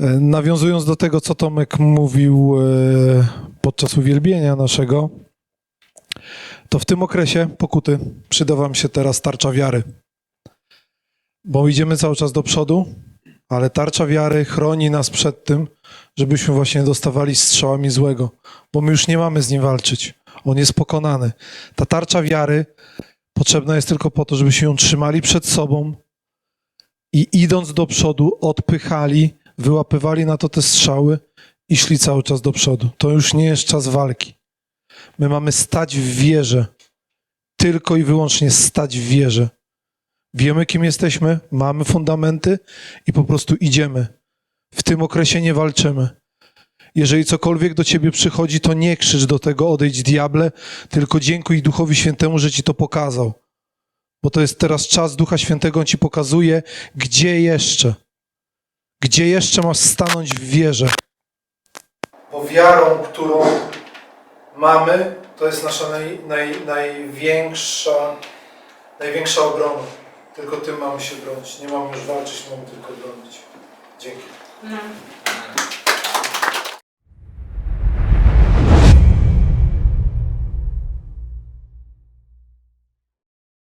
E, Nawiązując do tego, co Tomek mówił e, podczas uwielbienia naszego, to w tym okresie pokuty przyda wam się teraz tarcza wiary. Bo idziemy cały czas do przodu, ale tarcza wiary chroni nas przed tym, żebyśmy właśnie dostawali strzałami złego, bo my już nie mamy z nim walczyć. On jest pokonany. Ta tarcza wiary potrzebna jest tylko po to, żebyśmy ją trzymali przed sobą i idąc do przodu odpychali, wyłapywali na to te strzały i szli cały czas do przodu. To już nie jest czas walki. My mamy stać w wierze. Tylko i wyłącznie stać w wierze. Wiemy, kim jesteśmy, mamy fundamenty i po prostu idziemy. W tym okresie nie walczymy. Jeżeli cokolwiek do ciebie przychodzi, to nie krzycz do tego, odejdź diable, tylko dziękuj Duchowi Świętemu, że ci to pokazał. Bo to jest teraz czas Ducha Świętego, on ci pokazuje, gdzie jeszcze. Gdzie jeszcze masz stanąć w wierze. Bo wiarą, którą mamy, to jest nasza naj, naj, największa, największa obrona. Tylko tym mamy się bronić. Nie mamy już walczyć, mamy tylko bronić. Dzięki. No.